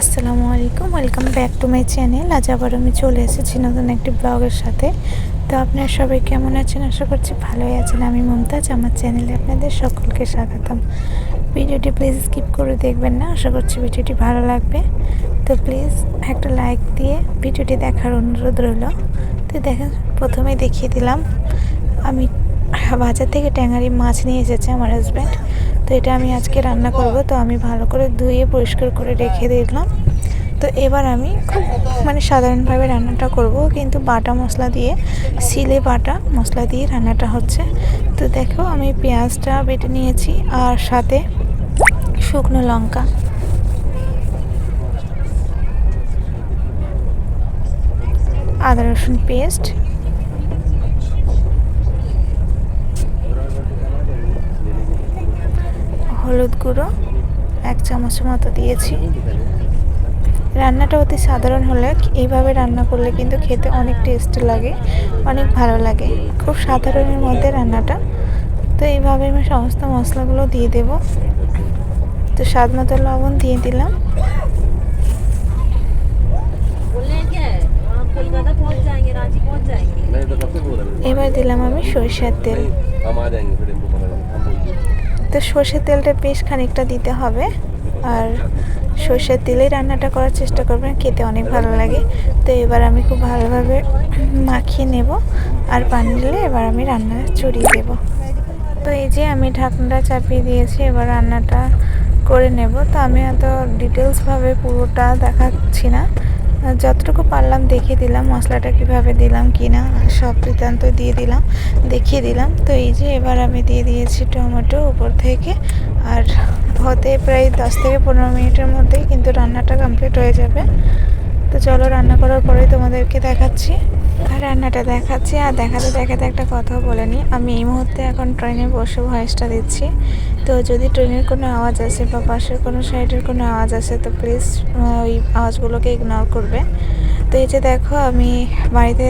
আসসালামু আলাইকুম, welcome back to my channel. আজ আবার আমি চলে এসেছি নতুন একটি ব্লগের সাথে। তো আপনারা সবাই কেমন আছেন? আশা করছি ভালোই আছেন। আমি মমতাজ, আমার চ্যানেলে আপনাদের সকলকে স্বাগতম। ভিডিওটি প্লিজ স্কিপ করে দেখবেন না। আশা করছি ভিডিওটি ভালো লাগবে। তো প্লিজ একটা লাইক দিয়ে ভিডিওটি দেখার অনুরোধ রইল। তো দেখেন প্রথমে দেখিয়ে দিলাম, আমি বাজার থেকে ট্যাঙারি মাছ নিয়ে এসেছে আমার হাজব্যান্ড তো এটা আমি আজকে রান্না করব। তো আমি ভালো করে ধুয়ে পরিষ্কার করে রেখে দিলাম। তো এবার আমি খুব মানে সাধারণভাবে রান্নাটা করব, কিন্তু বাটা মশলা দিয়ে সিলে বাটা মশলা দিয়ে রান্নাটা হচ্ছে। তো দেখো, আমি পেঁয়াজটা বেটে নিয়েছি আর সাথে শুকনো লঙ্কা। আদা, রসুন পেস্ট। হলুদ গুঁড়ো, এক চামচ মতো দিয়েছি। রান্নাটা অতি সাধারণ হলে এইভাবে রান্না করলে কিন্তু খেতে অনেক টেস্ট লাগে, অনেক ভালো লাগে। খুব সাধারণের মধ্যে রান্নাটা। তো এইভাবে আমি সমস্ত মশলাগুলো দিয়ে দেব। তো স্বাদ মতো লবণ দিয়ে দিলাম। এবার দিলাম আমি সরিষার তেল। তো সর্ষের তেলটা বেশ খানিকটা দিতে হবে। আর সর্ষের তেলেই রান্নাটা করার চেষ্টা করবেন খেতে অনেক ভালো লাগে। তো এবার আমি খুব ভালোভাবে মাখিয়ে নেব। আর পানি দিলে এবার আমি রান্না চড়িয়ে দেব। তো এই যে আমি ঢাকনাটা চাপিয়ে দিয়েছি এবার রান্নাটা করে নেব। তো আমি এত ডিটেলসভাবে পুরোটা দেখাচ্ছি না। যতটুকু পারলাম দেখিয়ে দিলাম, মশলাটা কীভাবে দিলাম, কি না সব বৃত্তান্ত দিয়ে দিলাম, দেখিয়ে দিলাম। তো এই যে এবার আমি দিয়ে দিয়েছি টমেটো উপর থেকে। আর হতে প্রায় দশ থেকে পনেরো মিনিটের মধ্যেই কিন্তু রান্নাটা কমপ্লিট হয়ে যাবে। তো চলো রান্না করার পরেই তোমাদেরকে দেখাচ্ছি। আর রান্নাটা দেখাচ্ছি, আর দেখাতে দেখাতে একটা কথাও বলে নিই। আমি এই মুহূর্তে এখন ট্রেনে বসে ভয়েসটা দিচ্ছি। তো যদি ট্রেনের কোনো আওয়াজ আসে বা পাশের কোনো সাইডের কোনো আওয়াজ আসে, তো প্লিজ ওই আওয়াজগুলোকে ইগনোর করবে। তো এই যে দেখো, আমি বাড়িতে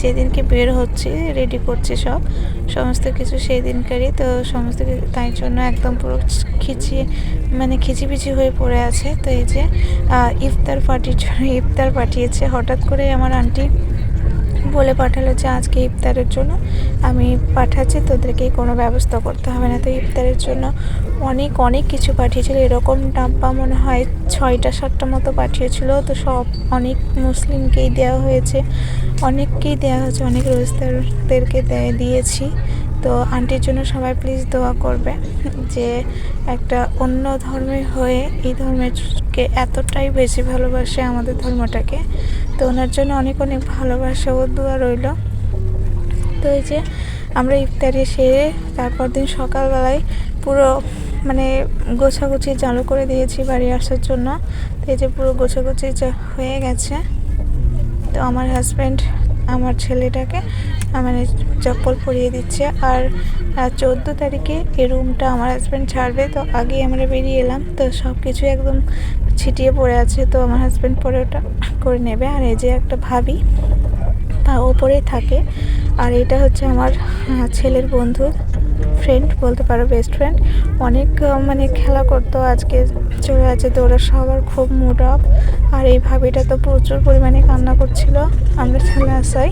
যেদিনকে বের হচ্ছি রেডি করছি সব। সমস্ত কিছু সেই দিনকারই, তো সমস্ত কিছু, তাই জন্য একদম পুরো খিচিয়ে মানে খিচিপিচি হয়ে পড়ে আছে। তো এই যে ইফতার পার্টির জন্য ইফতার পাঠিয়েছে। হঠাৎ করে আমার আন্টি বলে পাঠালো যে, আজকে ইফতারের জন্য আমি পাঠাচ্ছি, তোদেরকে কোনো ব্যবস্থা করতে হবে না। তো ইফতারের জন্য অনেক অনেক কিছু পাঠিয়েছিল। এরকম ডাব্বা মনে হয় ছয়টা, সাতটা মতো পাঠিয়েছিল। তো সব অনেক মুসলিমকেই দেওয়া হয়েছে। অনেককেই দেওয়া হয়েছে, অনেক রোজদারদেরকে দে- দিয়েছি। তো আন্টির জন্য সবাই প্লিজ দোয়া করবে যে একটা অন্য ধর্মে হয়ে এই ধর্মেরকে এতটাই বেশি ভালোবাসে আমাদের ধর্মটাকে। তো ওনার জন্য অনেক অনেক ভালোবাসা ও দোয়া রইল। তো এই যে আমরা ইফতারি সেরে তারপর দিন সকালবেলায় পুরো মানে গোছাগুছি চালু করে দিয়েছি বাড়ি আসার জন্য। তো এই যে পুরো গোছাগুছি হয়ে গেছে, তো আমার হাজব্যান্ড আমার ছেলেটাকে মানে চপ্পল পরিয়ে দিচ্ছে। আর চোদ্দ তারিখে এই রুমটা আমার হাজব্যান্ড ছাড়বে। তো আগেই আমরা বেরিয়ে এলাম। তো সব কিছু একদম ছিটিয়ে পড়ে আছে। তো আমার হাজব্যান্ড পরে ওটা করে নেবে। আর এই যে একটা ভাবি পা ওপরেই থাকে। আর এটা হচ্ছে আমার ছেলের বন্ধু। ফ্রেন্ড বলতে পারো বেস্ট ফ্রেন্ড অনেক মানে খেলা করতো আজকে, চলে আছে তো ওরা সবার খুব মুড অফ আর এই ভাবিটা তো প্রচুর পরিমাণে কান্না করছিল, আমরা ছেলে আসাই।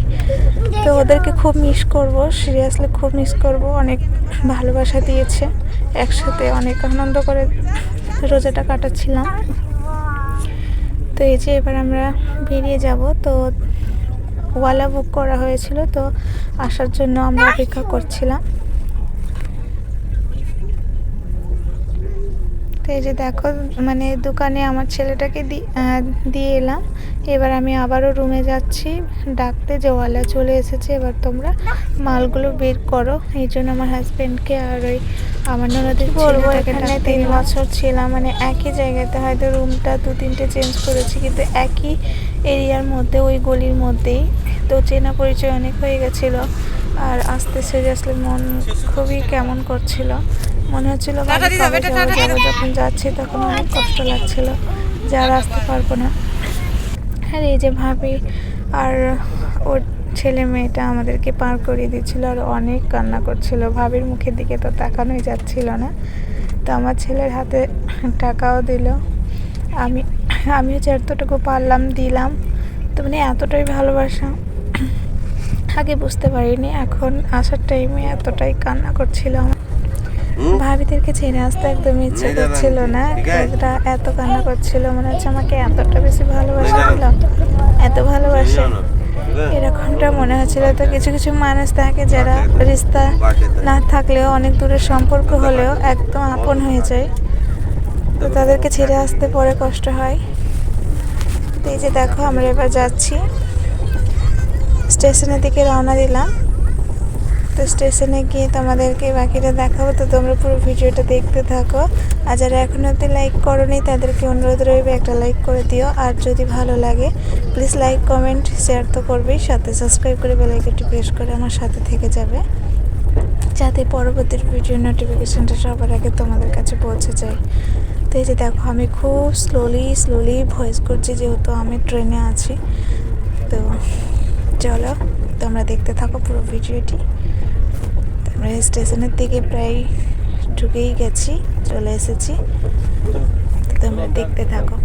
তো ওদেরকে খুব মিস করব সিরিয়াসলি খুব মিস করব, অনেক ভালোবাসা দিয়েছে, একসাথে অনেক আনন্দ করে রোজাটা কাটাচ্ছিলাম। তো এই যে এবার আমরা বেরিয়ে যাব, তো ওয়ালা বুক করা হয়েছিল, তো আসার জন্য আমরা অপেক্ষা করছিলাম। তো এই যে দেখো মানে দোকানে আমার ছেলেটাকে দি- দিয়ে এলাম। এবার আমি আবারও রুমে যাচ্ছি। ডাকতে যে ওয়ালা চলে এসেছে। এবার তোমরা মালগুলো বের করো। এই জন্য আমার হাজব্যান্ডকে আর ওই আমার ননদের বলব এখানে তিন বছর ছিলাম মানে একই জায়গাতে হয়তো রুমটা দু তিনটে চেঞ্জ করেছি কিন্তু একই এরিয়ার মধ্যে ওই গলির মধ্যেই। তো চেনা পরিচয় অনেক হয়ে গেছিল। আর আসতে সিরিয়াসলি মন খুবই কেমন করছিল। মনে হচ্ছিল যখন যাচ্ছি তখন অনেক কষ্ট লাগছিল যে আর আসতে পারব না। আর এই যে ভাবি আর ওর ছেলে মেয়েটা আমাদেরকে পার করিয়ে দিচ্ছিল আর অনেক কান্না করছিল। ভাবির মুখের দিকে তো তাকানোই যাচ্ছিল না। তো আমার ছেলের হাতে টাকাও দিল। আমি আমিও যতটুকু পারলাম দিলাম। তো মানে এতটাই ভালোবাসা আগে বুঝতে পারিনি। এখন আসার টাইমে এতটাই কান্না করছিল আমার। ভাবিদেরকে ছেড়ে আসতে একদম ইচ্ছে করছিল না। একটা এত কান্না করছিল মনে হচ্ছে আমাকে এতটা বেশি ভালোবাসা। দিল এত ভালোবাসে। এরকমটা মনে হচ্ছিল। তো কিছু কিছু মানুষ থাকে যারা রিস্তা না থাকলেও অনেক দূরের সম্পর্ক হলেও একদম আপন হয়ে যায়। তো তাদেরকে ছেড়ে আসতে পরে কষ্ট হয়। তো এই যে দেখো আমরা এবার যাচ্ছি। স্টেশনের দিকে রওনা দিলাম। তো স্টেশনে গিয়ে তোমাদেরকে বাকিটা দেখাবো। তো তোমরা পুরো ভিডিওটা দেখতে থাকো। আর যারা এখনও অব্দি লাইক করোনি, তাদেরকে অনুরোধ রইবে একটা লাইক করে দিও। আর যদি ভালো লাগে প্লিজ লাইক কমেন্ট শেয়ার তো করবেই। সাথে সাবস্ক্রাইব করে বেলাইকনটি প্রেস করে আমার সাথে থেকে যাবে। যাতে পরবর্তী ভিডিও নোটিফিকেশানটা সবার আগে তোমাদের কাছে পৌঁছে যায়। তো এই যে দেখো, আমি খুব স্লোলি স্লোলি ভয়েস করছি, যেহেতু আমি ট্রেনে আছি। তো চলো। তোমরা দেখতে থাকো পুরো ভিডিওটি। আমরা স্টেশনের দিকে প্রায় ঢুকেই গেছি, চলে এসেছি। তোমরা দেখতে থাকো।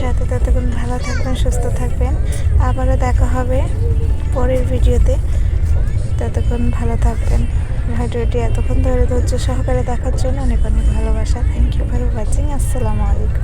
সাথে। ততক্ষণ ভালো থাকবেন, সুস্থ থাকবেন। আবারও দেখা হবে পরের ভিডিওতে। ততক্ষণ ভালো থাকবেন। ভিডিওটি এতক্ষণ ধরে ধৈর্য সহকারে দেখার জন্য অনেক অনেক ভালোবাসা। থ্যাংক ইউ ফর ওয়াচিং আসসালামু আলাইকুম।